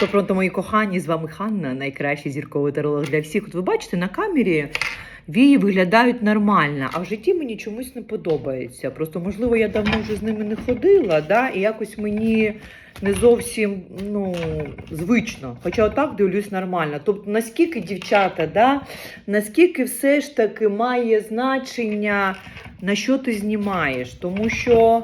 То пронто, мої кохані, з вами Ханна, найкращий зірковий таролог для всіх. От ви бачите, на камері вії виглядають нормально, а в житті мені чомусь не подобається. Просто, можливо, я давно вже з ними не ходила, да? і якось мені не зовсім ну, звично. Хоча отак дивлюсь нормально. Тобто, наскільки дівчата, да? наскільки все ж таки має значення, на що ти знімаєш, тому що.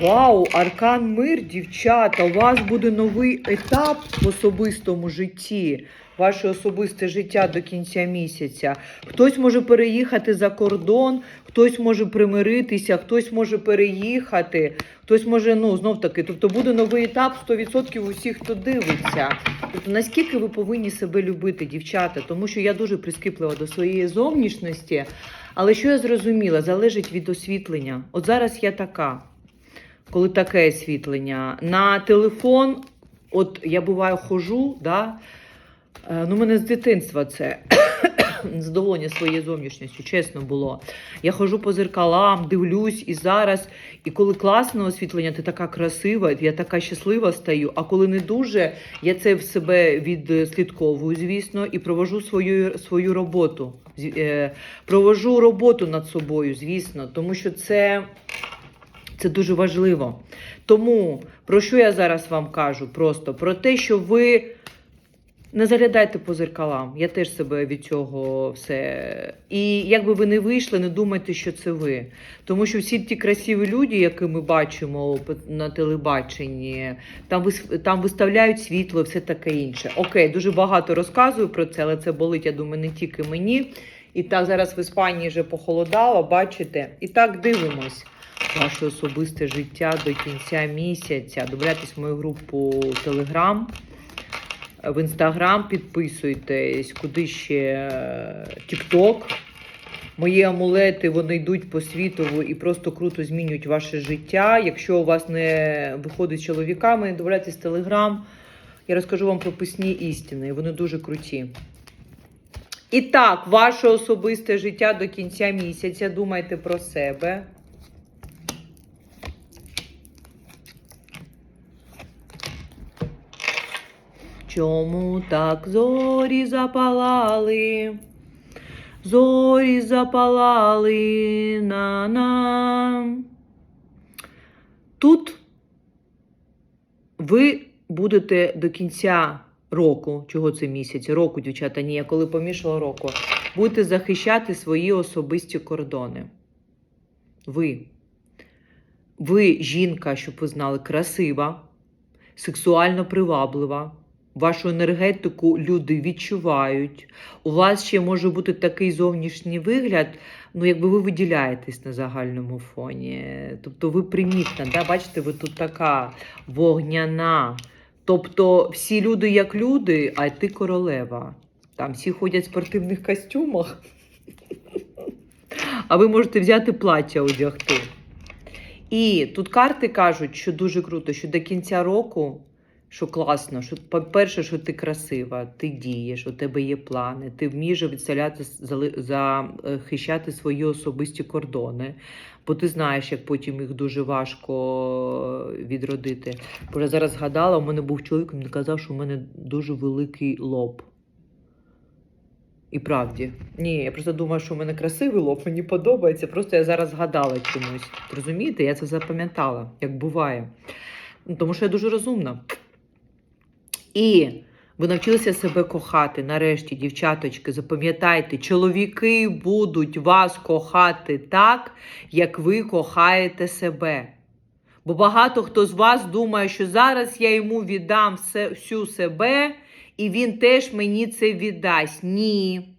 Вау, аркан мир, дівчата! У вас буде новий етап в особистому житті, ваше особисте життя до кінця місяця. Хтось може переїхати за кордон, хтось може примиритися, хтось може переїхати, хтось може, ну знов таки, тобто буде новий етап 100% усіх, хто дивиться. Тобто, наскільки ви повинні себе любити, дівчата, тому що я дуже прискіплива до своєї зовнішності. Але що я зрозуміла, залежить від освітлення. От зараз я така коли таке освітлення. На телефон, от я буваю хожу, да, е, ну, мене з дитинства це задоволення своєю зовнішністю, чесно було. Я ходжу по зеркалам, дивлюсь і зараз. І коли класне освітлення, ти така красива, я така щаслива стаю. А коли не дуже, я це в себе відслідковую, звісно, і провожу свою, свою роботу. Е, Провожу роботу над собою, звісно, тому що це. Це дуже важливо. Тому про що я зараз вам кажу? Просто про те, що ви не заглядайте по зеркалам. Я теж себе від цього все. І якби ви не вийшли, не думайте, що це ви. Тому що всі ті красиві люди, які ми бачимо на телебаченні, там там виставляють світло, все таке інше. Окей, дуже багато розказую про це, але це болить, я думаю, не тільки мені. І так зараз в Іспанії вже похолодало, бачите? І так дивимось ваше особисте життя до кінця місяця. Добавляйтесь в мою групу Telegram, в Instagram підписуйтесь, куди ще TikTok. Мої амулети вони йдуть по світову і просто круто змінюють ваше життя. Якщо у вас не виходить з чоловіками, в Telegram. Я розкажу вам про писні істини. Вони дуже круті. І так, ваше особисте життя до кінця місяця. Думайте про себе. Чому так зорі запалали? Зорі запалали на нам. Тут ви будете до кінця року, чого це місяць, року, дівчата, ні, я коли помішала року, будете захищати свої особисті кордони. Ви. Ви, жінка, щоб ви знали, красива, сексуально приваблива. Вашу енергетику люди відчувають. У вас ще може бути такий зовнішній вигляд, ну якби ви виділяєтесь на загальному фоні. Тобто ви примітна, да? бачите, ви тут така вогняна. Тобто всі люди як люди, а ти королева. Там всі ходять в спортивних костюмах. А ви можете взяти плаття одягти. І тут карти кажуть, що дуже круто, що до кінця року, що класно, що по-перше, що ти красива, ти дієш, у тебе є плани, ти вмієш відставляти, зали- захищати свої особисті кордони, бо ти знаєш, як потім їх дуже важко відродити. Бо я зараз згадала, у мене був чоловік, він казав, що у мене дуже великий лоб. І правді. Ні, я просто думаю, що у мене красивий лоб, мені подобається. Просто я зараз згадала чомусь. Розумієте, я це запам'ятала, як буває. Ну, Тому що я дуже розумна. І ви навчилися себе кохати. Нарешті, дівчаточки, запам'ятайте, чоловіки будуть вас кохати так, як ви кохаєте себе. Бо багато хто з вас думає, що зараз я йому віддам всю себе, і він теж мені це віддасть. Ні.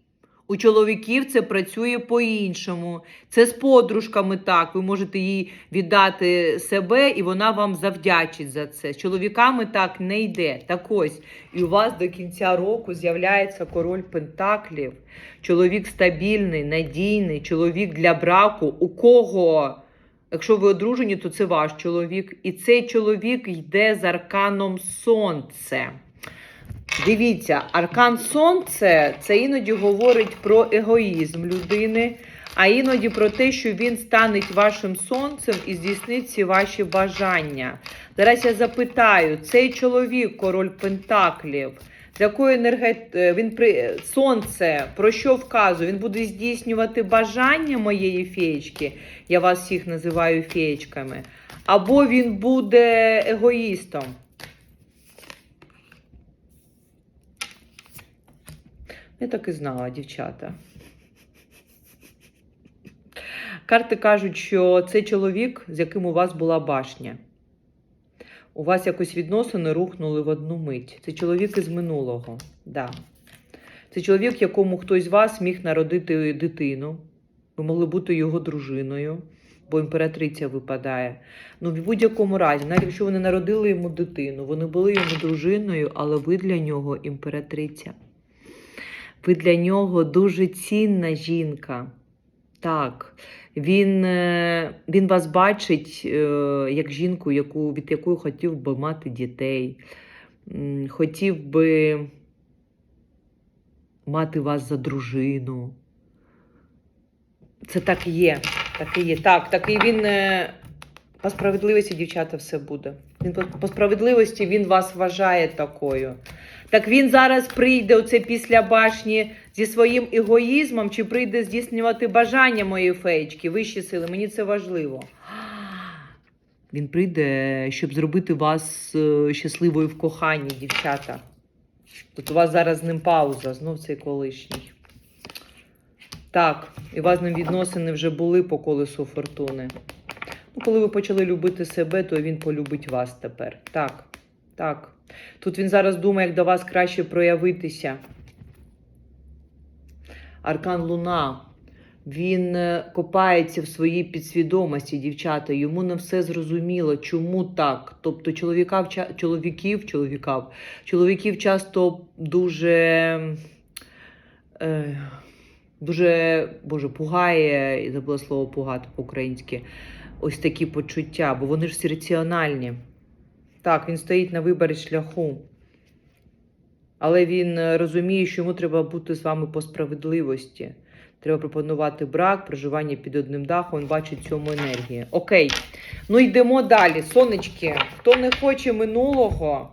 У чоловіків це працює по-іншому. Це з подружками так. Ви можете їй віддати себе, і вона вам завдячить за це. З чоловіками так не йде. Так ось, і у вас до кінця року з'являється король Пентаклів. Чоловік стабільний, надійний, чоловік для браку. У кого? Якщо ви одружені, то це ваш чоловік. І цей чоловік йде з арканом сонце. Дивіться, аркан сонце це іноді говорить про егоїзм людини, а іноді про те, що він стане вашим сонцем і здійснить всі ваші бажання. Зараз я запитаю, цей чоловік, король Пентаклів, з якої енергет... е, він при сонце про що вказує? Він буде здійснювати бажання моєї феєчки. Я вас всіх називаю феєчками. Або він буде егоїстом. Я так і знала, дівчата. Карти кажуть, що це чоловік, з яким у вас була башня. У вас якось відносини рухнули в одну мить. Це чоловік із минулого. Да. Це чоловік, якому хтось з вас міг народити дитину. Ви могли бути його дружиною, бо імператриця випадає. Ну, в будь-якому разі, навіть якщо вони народили йому дитину, вони були йому дружиною, але ви для нього імператриця. Ви для нього дуже цінна жінка. Так, він, е, він вас бачить е, як жінку, яку, від якої хотів би мати дітей, хотів би мати вас за дружину. Це так і є. Так і є. Так, так і він е, по справедливості, дівчата, все буде. Він по, справедливості він вас вважає такою. Так він зараз прийде оце після башні зі своїм егоїзмом, чи прийде здійснювати бажання моєї феєчки, вищі сили. Мені це важливо. Він прийде, щоб зробити вас е, щасливою в коханні, дівчата. Тут у вас зараз з ним пауза, знов цей колишній. Так, і вас з ним відносини вже були по колесу фортуни. Ну, коли ви почали любити себе, то він полюбить вас тепер. Так, так. Тут він зараз думає, як до вас краще проявитися. Аркан Луна. Він е, копається в своїй підсвідомості, дівчата. Йому не все зрозуміло, чому так. Тобто чоловіка, чоловіків, чоловіків, чоловіків часто дуже, е, дуже боже, пугає, я забула слово пугати по-українськи. Ось такі почуття, бо вони ж всі раціональні. Так, він стоїть на виборі шляху. Але він е, розуміє, що йому треба бути з вами по справедливості. Треба пропонувати брак, проживання під одним дахом. Він бачить цьому енергії. Окей. Ну йдемо далі. Сонечки, хто не хоче минулого,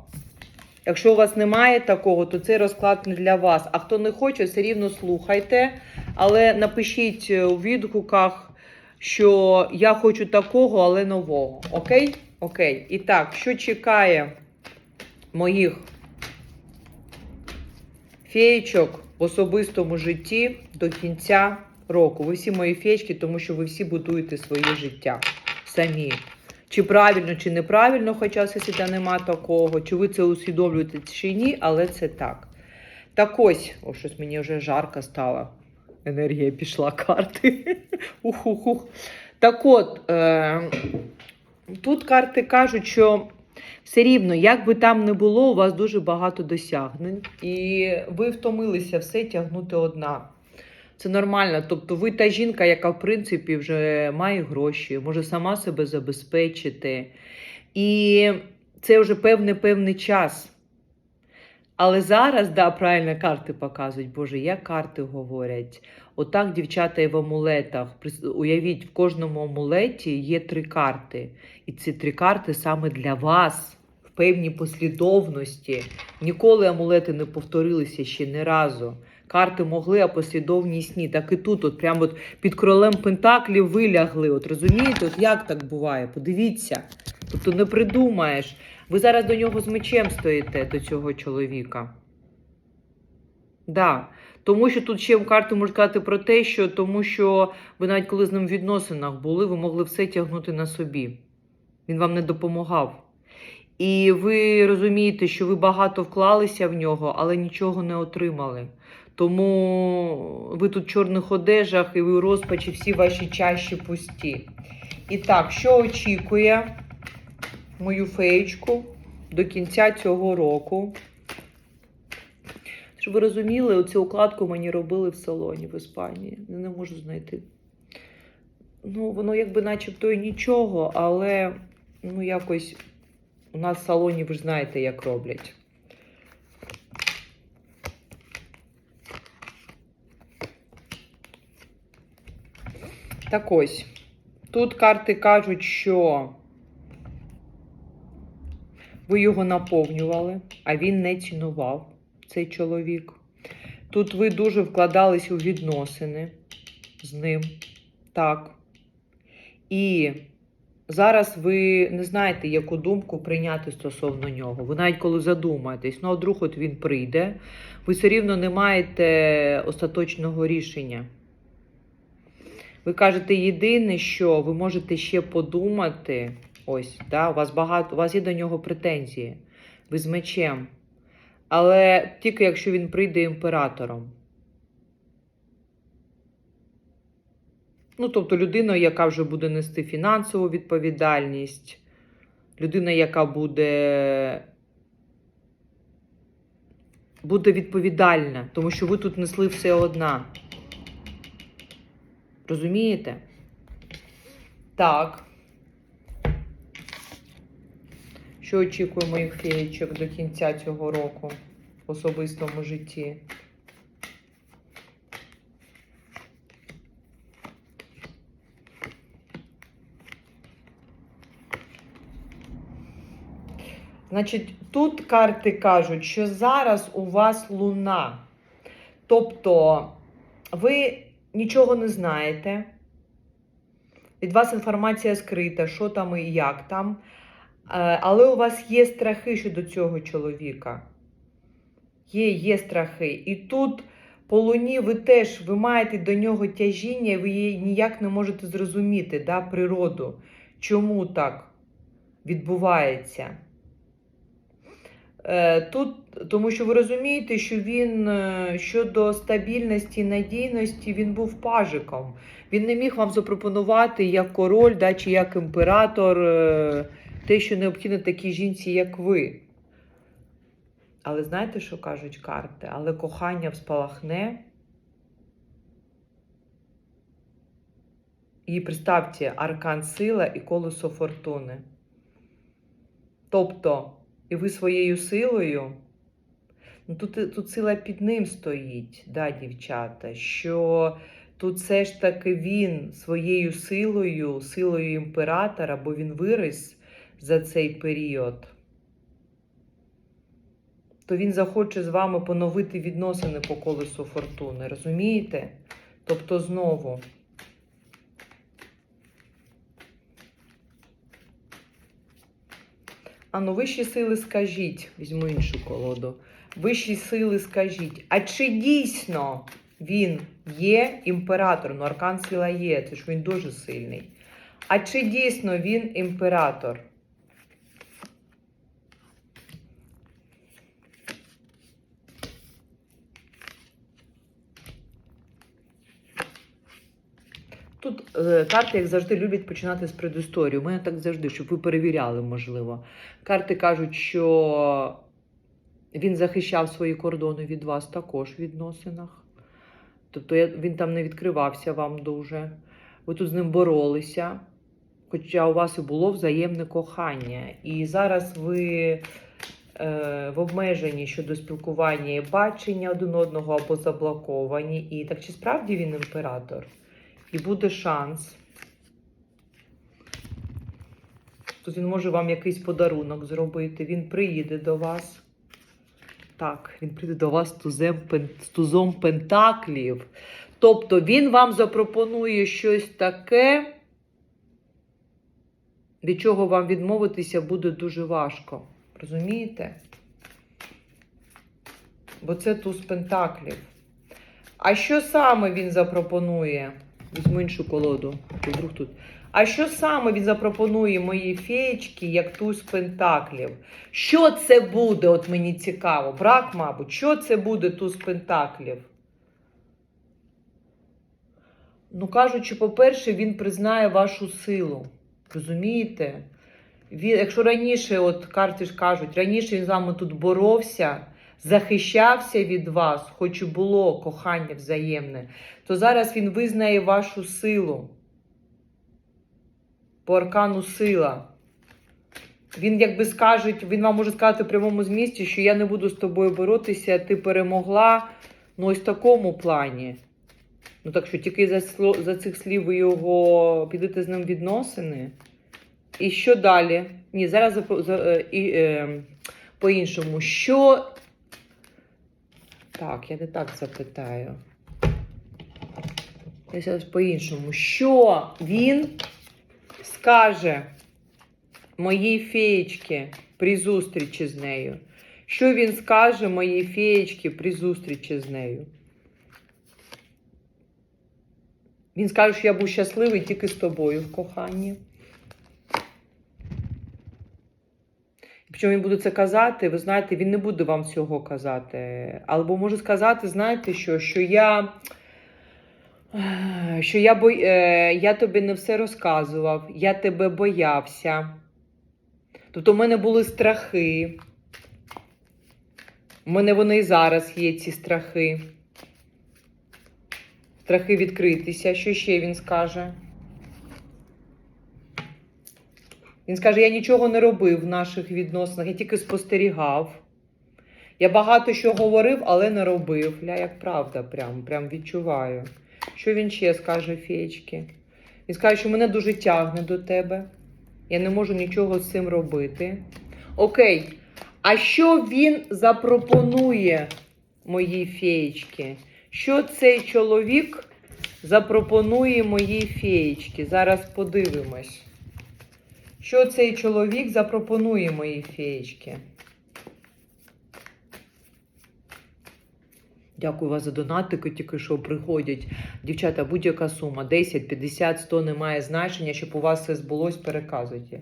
якщо у вас немає такого, то цей розклад не для вас. А хто не хоче, все рівно слухайте. Але напишіть е, у відгуках, що я хочу такого, але нового. Окей? Окей. І так, що чекає моїх феєчок в особистому житті до кінця року? Ви всі мої феєчки, тому що ви всі будуєте своє життя самі. Чи правильно, чи неправильно, хоча всесвіта нема такого, чи ви це усвідомлюєте, чи ні, але це так. Так ось, о, щось мені вже жарко стало. Енергія пішла карти. Ух-ух-ух. Так от, е, тут карти кажуть, що все рівно, як би там не було, у вас дуже багато досягнень, і ви втомилися все тягнути одна. Це нормально. Тобто, ви та жінка, яка, в принципі, вже має гроші, може сама себе забезпечити. І це вже певний певний час. Але зараз, да, правильно карти показують, Боже, як карти говорять. Отак, дівчата, і в амулетах. Уявіть, в кожному амулеті є три карти. І ці три карти саме для вас в певній послідовності. Ніколи амулети не повторилися ще ні разу. Карти могли, а послідовність ні. Так і тут, от прямо от під королем Пентаклів вилягли. От розумієте, от як так буває? Подивіться. Тобто не придумаєш. Ви зараз до нього з мечем стоїте, до цього чоловіка. Да. Тому що тут ще карти можуть сказати про те, що тому що ви навіть коли з ним в відносинах були, ви могли все тягнути на собі. Він вам не допомагав. І ви розумієте, що ви багато вклалися в нього, але нічого не отримали. Тому ви тут в чорних одежах і ви у розпачі всі ваші чаші пусті. І так, що очікує мою феєчку до кінця цього року? Щоб ви розуміли, оцю укладку мені робили в салоні в Іспанії. Не можу знайти. Ну, воно якби начебто і нічого, але ну якось у нас в салоні, ви ж знаєте, як роблять. Так ось. Тут карти кажуть, що ви його наповнювали, а він не цінував цей чоловік. Тут ви дуже вкладались у відносини з ним. Так. І зараз ви не знаєте, яку думку прийняти стосовно нього. Ви навіть коли задумаєтесь, ну, а вдруг от він прийде, ви все рівно не маєте остаточного рішення. Ви кажете, єдине, що ви можете ще подумати, ось, да, у вас багато, у вас є до нього претензії, ви з мечем. Але тільки якщо він прийде імператором. Ну, тобто людина, яка вже буде нести фінансову відповідальність, людина, яка буде, буде відповідальна, тому що ви тут несли все одна. Розумієте? Так. Що очікує моїх феєчок до кінця цього року в особистому житті? Значить, тут карти кажуть, що зараз у вас луна. Тобто ви нічого не знаєте. Від вас інформація скрита, що там і як там. Е, Але у вас є страхи щодо цього чоловіка. Є, є страхи. І тут по луні ви теж ви маєте до нього тяжіння, ви її ніяк не можете зрозуміти да, природу. Чому так відбувається? Е, Тут, тому що ви розумієте, що він е, щодо стабільності і надійності він був пажиком. Він не міг вам запропонувати як король да, чи як імператор те, що необхідно такій жінці, як ви. Але знаєте, що кажуть карти? Але кохання вспалахне. І представте, аркан сила і колесо фортуни. Тобто, і ви своєю силою, ну тут, тут сила під ним стоїть, да, дівчата, що тут все ж таки він своєю силою, силою імператора, бо він виріс за цей період, то він захоче з вами поновити відносини по колесу фортуни, розумієте? Тобто знову. А ну, вищі сили скажіть, візьму іншу колоду. Вищі сили скажіть, а чи дійсно він є імператором? Ну, аркан сила є, це ж він дуже сильний. А чи дійсно він імператор? Тут е, карти, як завжди, люблять починати з предісторії. У мене так завжди, щоб ви перевіряли, можливо. Карти кажуть, що він захищав свої кордони від вас також в відносинах. Тобто він там не відкривався вам дуже. Ви тут з ним боролися, хоча у вас і було взаємне кохання. І зараз ви е, в обмеженні щодо спілкування і бачення один одного або заблоковані. І так чи справді він імператор? І буде шанс. Тут він може вам якийсь подарунок зробити. Він приїде до вас. Так, він прийде до вас з тузом пентаклів. Тобто він вам запропонує щось таке, від чого вам відмовитися буде дуже важко. Розумієте? Бо це туз пентаклів. А що саме він запропонує? Візьму іншу колоду. Вдруг тут. А що саме він запропонує моїй феєчці, як туз пентаклів? Що це буде? От мені цікаво. Брак, мабуть, що це буде туз пентаклів? Ну, кажучи, по-перше, він признає вашу силу. Розумієте? Він, якщо раніше, от карти ж кажуть, раніше він з вами тут боровся, захищався від вас, хоч і було кохання взаємне, то зараз він визнає вашу силу. По аркану сила. Він, якби скаже, він вам може сказати в прямому змісті, що я не буду з тобою боротися, ти перемогла. Ну, ось в такому плані. Ну так що тільки за, за цих слів ви його підете з ним відносини. І що далі? Ні, зараз е, е, по-іншому. Що. Так, я не так запитаю. Я зараз по-іншому. Що він скаже моїй феєчці при зустрічі з нею? Що він скаже моїй феєчці при зустрічі з нею? Він скаже, що я був щасливий тільки з тобою в коханні. Причому він буде це казати, ви знаєте, він не буде вам цього казати. Або може сказати, знаєте, що, що я. Що я, бо... е, я тобі не все розказував, я тебе боявся. Тобто в мене були страхи. У мене вони і зараз є, ці страхи. Страхи відкритися. Що ще він скаже? Він скаже: я нічого не робив в наших відносинах, я тільки спостерігав. Я багато що говорив, але не робив. Ля, як правда, прям, прям відчуваю. Що він ще скаже феєчки? Він скаже, що мене дуже тягне до тебе. Я не можу нічого з цим робити. Окей. А що він запропонує моїй феєчці? Що цей чоловік запропонує моїй феєчці? Зараз подивимось. Що цей чоловік запропонує моїй феєчці? Дякую вас за донатики, тільки що приходять. Дівчата, будь-яка сума 10, 50, 100 не має значення, щоб у вас все збулось, переказуйте.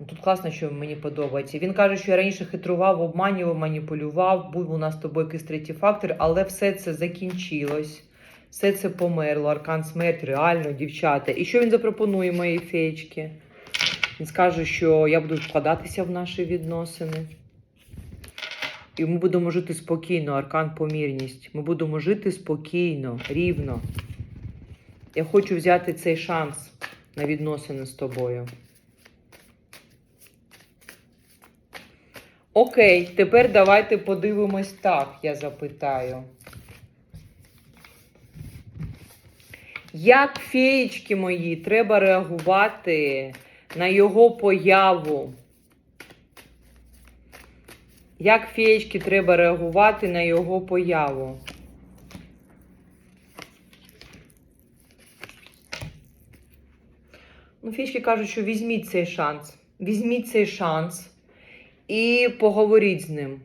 Ну, Тут класно, що мені подобається. Він каже, що я раніше хитрував, обманював, маніпулював, був у нас з тобою якийсь третій фактор, але все це закінчилось. Все це померло, аркан смерть, реально, дівчата. І що він запропонує моїй феєчці? Він скаже, що я буду вкладатися в наші відносини. І ми будемо жити спокійно, аркан помірність. Ми будемо жити спокійно, рівно. Я хочу взяти цей шанс на відносини з тобою. Окей, тепер давайте подивимось так, я запитаю. Як феєчки мої, треба реагувати на його появу? Як феєчки треба реагувати на його появу? Ну, феєчки кажуть, що візьміть цей шанс. Візьміть цей шанс і поговоріть з ним.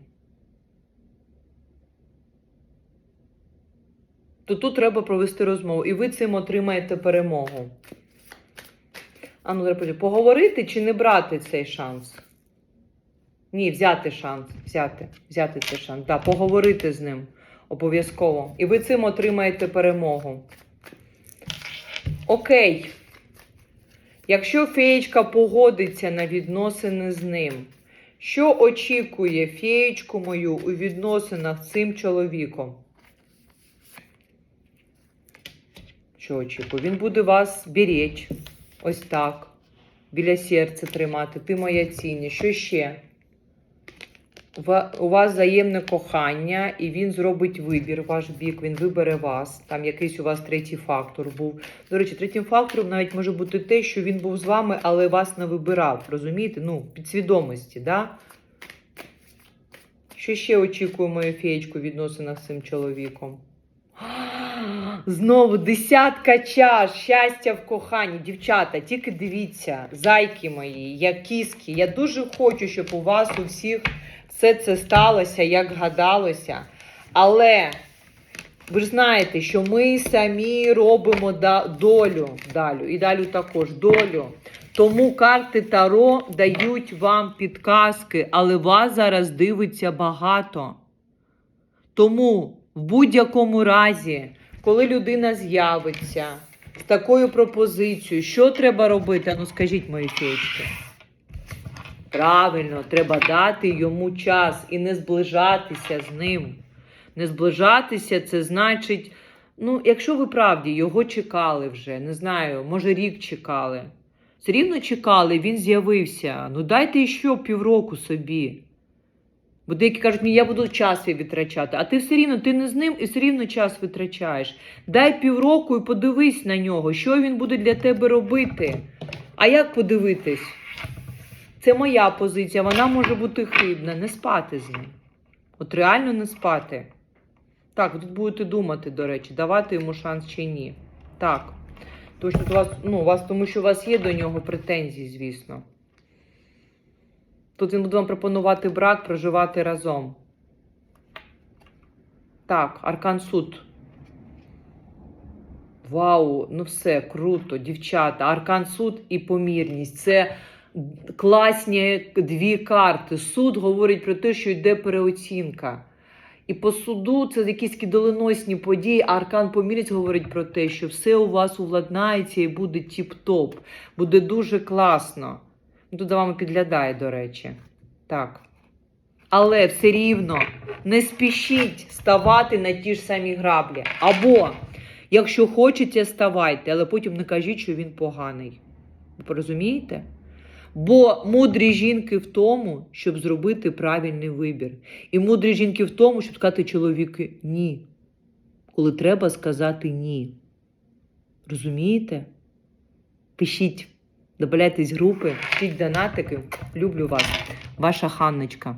То тут треба провести розмову, і ви цим отримаєте перемогу. А ну, подивлюсь, поговорити чи не брати цей шанс? Ні, взяти шанс. Взяти. Взяти цей шанс. Да, поговорити з ним обов'язково. І ви цим отримаєте перемогу. Окей. Якщо феєчка погодиться на відносини з ним, що очікує феєчку мою у відносинах з цим чоловіком? Що очікує? Він буде вас беречь. Ось так. Біля серця тримати. Ти моя цінність. Що ще? У вас взаємне кохання, і він зробить вибір ваш бік, він вибере вас. Там якийсь у вас третій фактор був. До речі, третім фактором навіть може бути те, що він був з вами, але вас не вибирав. Розумієте? Ну, підсвідомості, да? Що ще очікує мою феєчку в відносинах з цим чоловіком? Знову десятка чаш, щастя в коханні. Дівчата, тільки дивіться, зайки мої, як кіски. Я дуже хочу, щоб у вас у всіх все це сталося, як гадалося. Але ви ж знаєте, що ми самі робимо долю, далю, і далю також долю. Тому карти Таро дають вам підказки, але вас зараз дивиться багато. Тому в будь-якому разі, коли людина з'явиться з такою пропозицією, що треба робити? Ну скажіть мої феєчки. Правильно, треба дати йому час і не зближатися з ним. Не зближатися це значить, ну, якщо ви правді його чекали вже, не знаю, може рік чекали. Все рівно чекали, він з'явився. Ну дайте ще півроку собі. Бо деякі кажуть, ні, я буду час свій витрачати, а ти все рівно, ти не з ним і все рівно час витрачаєш. Дай півроку і подивись на нього, що він буде для тебе робити. А як подивитись? Це моя позиція, вона може бути хибна. Не спати з ним. От реально не спати. Так, тут будете думати, до речі, давати йому шанс чи ні. Так. Тому що у вас, ну, у вас, тому що у вас є до нього претензії, звісно. Тут він буде вам пропонувати брак, проживати разом. Так, Аркан Суд. Вау, ну все, круто, дівчата. Аркан суд і помірність. Це класні дві карти. Суд говорить про те, що йде переоцінка. І по суду це якісь доленосні події, а аркан помірність говорить про те, що все у вас уладнається і буде тіп-топ. Буде дуже класно. Тут за вами підглядає, до речі. Так. Але все рівно не спішіть ставати на ті ж самі граблі. Або, якщо хочете, ставайте, але потім не кажіть, що він поганий. Ви розумієте? Бо мудрі жінки в тому, щоб зробити правильний вибір. І мудрі жінки в тому, щоб сказати чоловіку ні. Коли треба сказати ні. Розумієте? Пишіть, добавляйтесь групи, пишіть донатики. Люблю вас. Ваша Ханночка.